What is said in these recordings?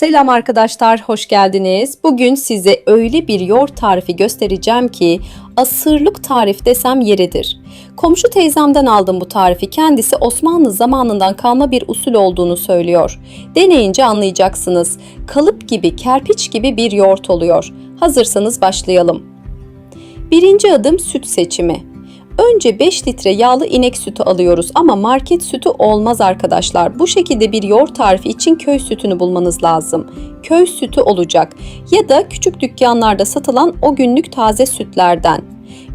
Selam arkadaşlar, hoş geldiniz. Bugün size öyle bir yoğurt tarifi göstereceğim ki asırlık tarif desem yeridir. Komşu teyzemden aldım bu tarifi. Kendisi Osmanlı zamanından kalma bir usul olduğunu söylüyor. Deneyince anlayacaksınız. Kalıp gibi, kerpiç gibi bir yoğurt oluyor. Hazırsanız başlayalım. Birinci adım süt seçimi. Önce 5 litre yağlı inek sütü alıyoruz ama market sütü olmaz arkadaşlar. Bu şekilde bir yoğurt tarifi için köy sütünü bulmanız lazım. Köy sütü olacak ya da küçük dükkanlarda satılan o günlük taze sütlerden.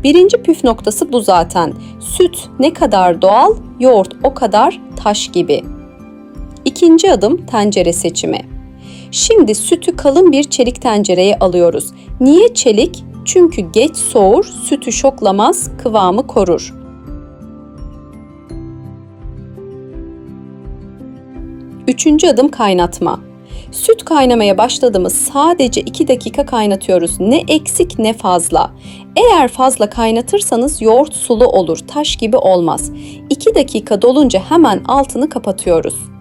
Birinci püf noktası bu zaten. Süt ne kadar doğal, yoğurt o kadar taş gibi. İkinci adım tencere seçimi. Şimdi sütü kalın bir çelik tencereye alıyoruz. Niye çelik? Çünkü geç soğur, sütü şoklamaz, kıvamı korur. Üçüncü adım kaynatma. Süt kaynamaya başladığımız sadece 2 dakika kaynatıyoruz. Ne eksik ne fazla. Eğer fazla kaynatırsanız yoğurt sulu olur, taş gibi olmaz. 2 dakika dolunca hemen altını kapatıyoruz.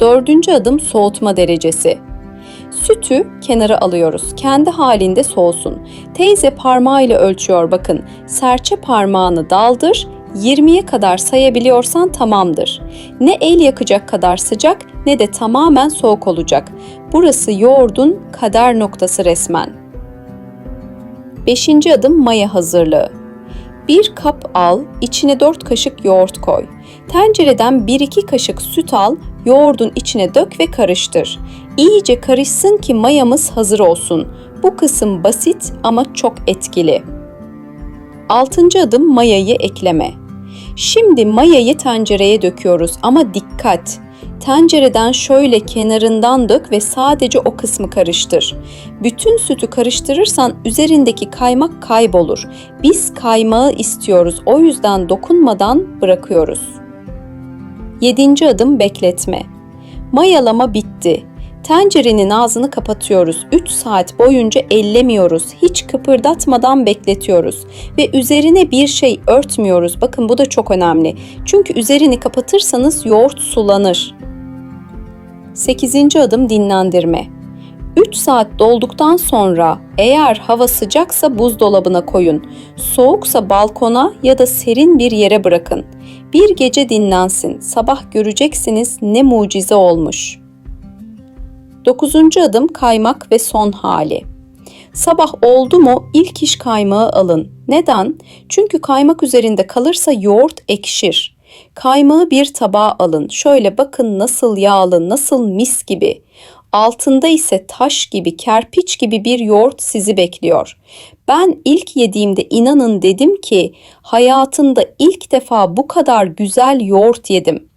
Dördüncü adım soğutma derecesi. Sütü kenara alıyoruz. Kendi halinde soğusun. Teyze parmağıyla ölçüyor bakın. Serçe parmağını daldır. 20'ye kadar sayabiliyorsan tamamdır. Ne el yakacak kadar sıcak ne de tamamen soğuk olacak. Burası yoğurdun kader noktası resmen. Beşinci adım maya hazırlığı. Bir kap al, içine 4 kaşık yoğurt koy. Tencereden 1-2 kaşık süt al, yoğurdun içine dök ve karıştır. İyice karışsın ki mayamız hazır olsun. Bu kısım basit ama çok etkili. Altıncı adım mayayı ekleme. Şimdi mayayı tencereye döküyoruz ama dikkat! Tencereden şöyle kenarından dök ve sadece o kısmı karıştır. Bütün sütü karıştırırsan üzerindeki kaymak kaybolur. Biz kaymağı istiyoruz. O yüzden dokunmadan bırakıyoruz. Yedinci adım bekletme. Mayalama bitti. Tencerenin ağzını kapatıyoruz. 3 saat boyunca ellemiyoruz. Hiç kıpırdatmadan bekletiyoruz ve üzerine bir şey örtmüyoruz. Bakın bu da çok önemli. Çünkü üzerini kapatırsanız yoğurt sulanır. 8. adım dinlendirme. 3 saat dolduktan sonra eğer hava sıcaksa buzdolabına koyun. Soğuksa balkona ya da serin bir yere bırakın. Bir gece dinlensin. Sabah göreceksiniz ne mucize olmuş. 9. adım kaymak ve son hali. Sabah oldu mu ilk iş kaymağı alın. Neden? Çünkü kaymak üzerinde kalırsa yoğurt ekşir. Kaymağı bir tabağa alın. Şöyle bakın nasıl yağlı, nasıl mis gibi. Altında ise taş gibi, kerpiç gibi bir yoğurt sizi bekliyor. Ben ilk yediğimde inanın dedim ki hayatımda ilk defa bu kadar güzel yoğurt yedim.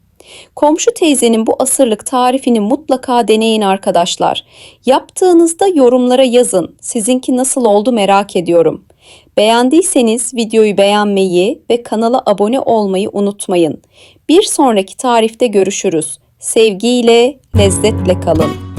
Komşu teyzenin bu asırlık tarifini mutlaka deneyin arkadaşlar. Yaptığınızda yorumlara yazın. Sizinki nasıl oldu merak ediyorum. Beğendiyseniz videoyu beğenmeyi ve kanala abone olmayı unutmayın. Bir sonraki tarifte görüşürüz. Sevgiyle, lezzetle kalın.